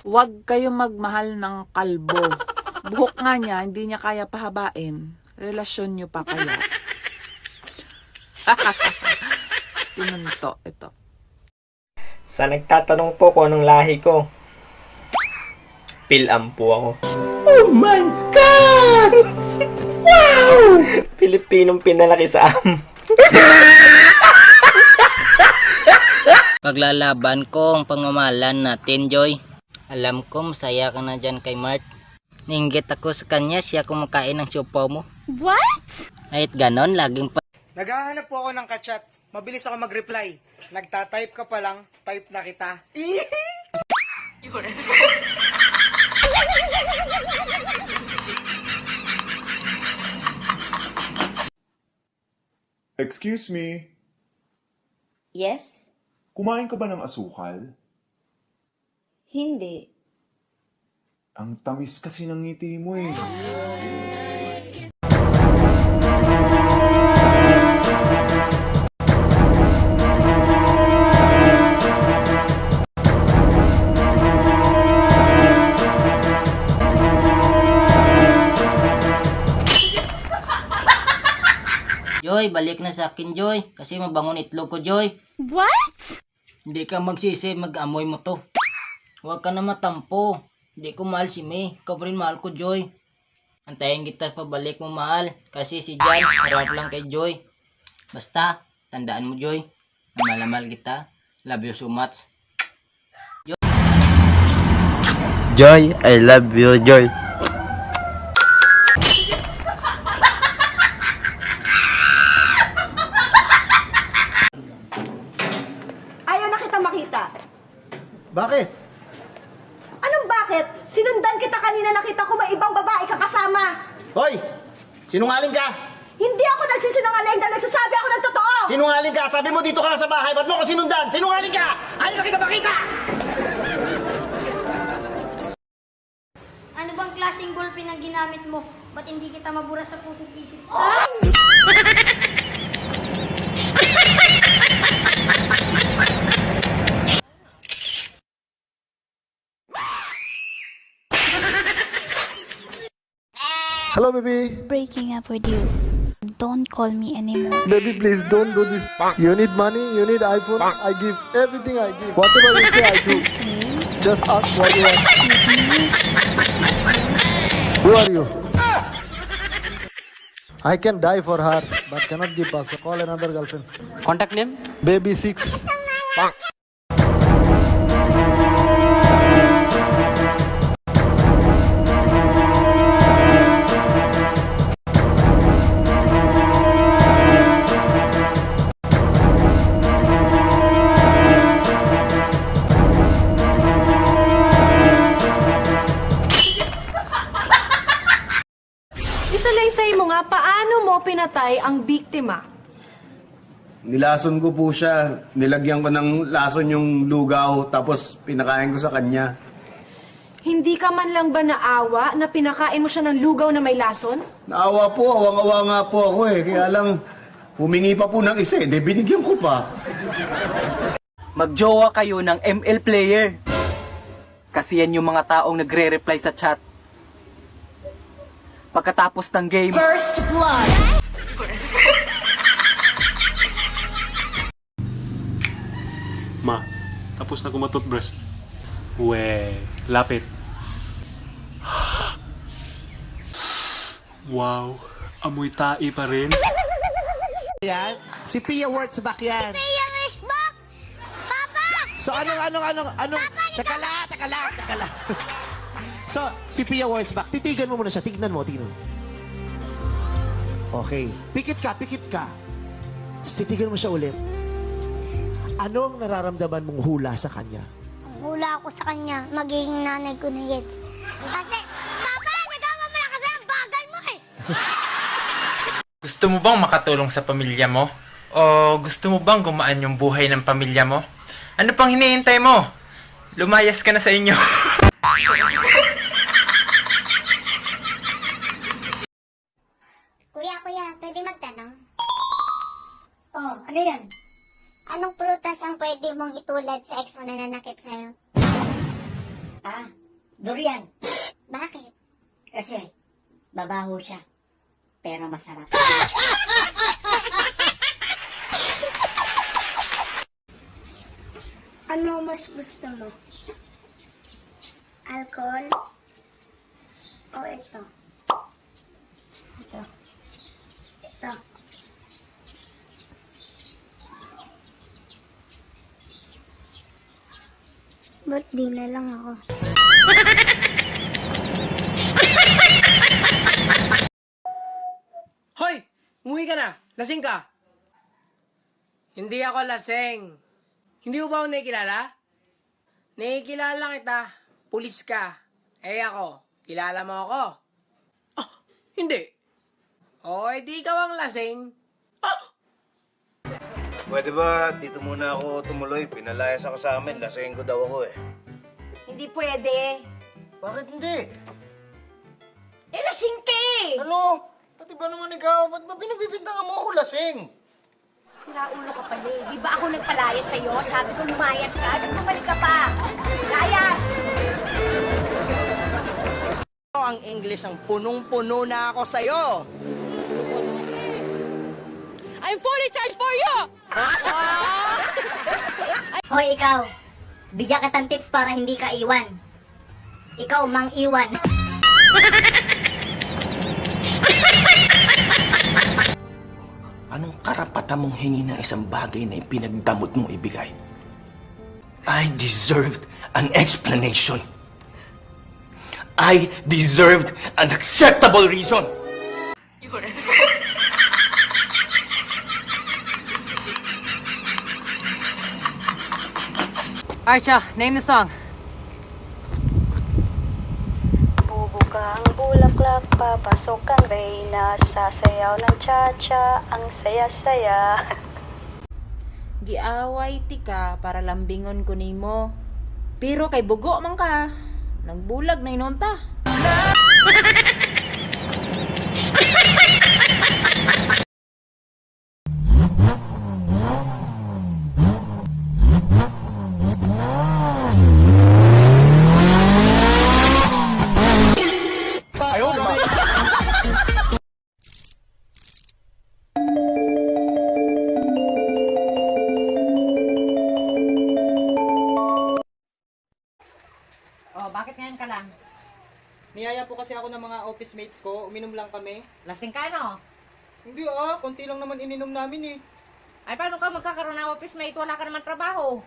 Huwag kayong magmahal ng kalbo. Buhok nga niya, hindi niya kaya pahabain. Relasyon niyo pa kaya? Pinunto, ito. Sa nagtatanong po kung anong lahi ko, Pilam po ako. Oh my God! wow! Pilipinong pinalaki sa am. Paglalaban ko ang pangmamahalan natin, Joy. Alam ko masaya ka na dyan kay Mart. Ninggit ako sa kanya, siya kumakain ng siopaw mo. What? Kahit ganon, laging pa Naghahanap po ako ng kachat. Mabilis ako mag-reply. Nagtatype ka pa lang, type na kita. Excuse me, Yes? kumain ka ba ng asukal? Hindi. Ang tamis kasi ng ngiti mo eh. Joy, balik na sa akin, Joy. Kasi mabangon itlog ko, Joy. What? Hindi ka magsisi, mag-amoy mo to. Huwag ka na matampo. Hindi ko mahal si May. Ikaw pa rin mahal ko, Joy. Antayin kita pabalik mo, mahal. Kasi si Jan, harap lang kay Joy. Basta, tandaan mo, Joy. Mahal kita. Love you so much. Joy, I love you, Joy. Ayaw na kita makita. Bakit? Anong bakit? Sinundan kita kanina nakita ko may ibang babae ka kasama. Hoy! Sinungaling ka! Hindi ako nagsisinungaling dahil nagsasabi ako ng totoo. Sinungaling ka! Sabi mo dito ka lang sa bahay, ba't mo ako sinundan? Sinungaling ka! Ayaw na kita makita! Ano bang klaseng gulpin ang ginamit mo? Ba't hindi kita mabura sa puso't isip? Hello, baby. Breaking up with you. Don't call me anymore. Baby, please don't do this. You need money, you need iPhone. I give everything I give. Whatever you say, I do. Just ask what you want. Mm-hmm. Who are you? I can die for her, but cannot give pass. Call another girlfriend. Contact name? Baby 6. papaano mo pinatay ang biktima? Nilason ko po siya. Nilagyan ko ng lason yung lugaw, tapos pinakain ko sa kanya. Hindi ka man lang ba naawa na pinakain mo siya ng lugaw na may lason? Naawa po, awang-awa nga po ako eh. Kaya lang, humingi pa po ng isa eh. Di binigyan ko pa. Magjowa kayo ng ML player. Kasi yan yung mga taong nagre-reply sa chat. Pagkatapos ng game, First blood. Ma, tapos na kumatutbrush. We, lapit. Wow, amoy tae pa rin. Yan? Si Pia Wurtzbach yan. Pia Wishbach! Papa! So anong, anong, anong, anong, teka lang, teka lang, teka lang. so, si Pia Wurtzbach, titigan mo muna siya, tignan mo, tignan mo. Okay, pikit ka, pikit ka. Tapos titigan mo siya ulit. Anong nararamdaman mong hula sa kanya? Ang hula ko sa kanya, magiging nanay ko na yan. Kasi, Papa, nagawa mo na kasi ang bagal mo eh! Gusto mo bang makatulong sa pamilya mo? O gusto mo bang gumaan yung buhay ng pamilya mo? Ano pang hinihintay mo? Lumayas ka na sa inyo. Kuya, kuya, pwede magtanong? Oh, ano yan? Anong prutas ang pwede mong itulad sa ex mo na nanakit sa'yo? Ah, durian. Bakit? Kasi, babaho siya. Pero masarap. ano mas gusto mo? Alcohol? O ito? Ito. Ito. Ba't di na lang ako? Hoy! Umuwi ka na! Lasing ka! Hindi ako lasing. Hindi mo ba ako nakikilala? Nakikilala kita. Pulis ka. Eh ako, kilala mo ako? Ah, hindi. O, eh di ikaw ang lasing. Pwede ba dito muna ako tumuloy? Pinalayas ako sa amin. Lasingin ko daw ako eh. Hindi pwede. Bakit hindi? Eh, lasing ka eh. Ano? Pati ba naman ikaw? Ba't ba pinagbibintangan mo ako lasing? Sira ulo ka pala eh. Di ba ako nagpalayas sa'yo? Sabi ko lumayas ka. Nagpapalik ka pa. Layas! Ang English ang punong-puno na ako sa'yo. I'm fully charged for you! Hoy, ikaw. Bigyan kitang tips para hindi ka iwan. Ikaw, mang iwan. Anong karapatan mong hingi ng isang bagay na ipinagdamot mong ibigay? I deserved an explanation. I deserved an acceptable reason. Archa, name the song. Bubukang bulaklak, papasok ang reyna Sasayaw ng cha-cha, ang saya-saya Giaway ti ka para lambingon ko nimo. Pero kay bugo man ka. Nagbulag na inunta. Kasi ako ng mga office mates ko. Uminom lang kami. Lasing ka, no? Hindi ah, konti lang naman ininom namin eh. Ay, paano ka magkakaroon ng office mate? Wala ka naman trabaho.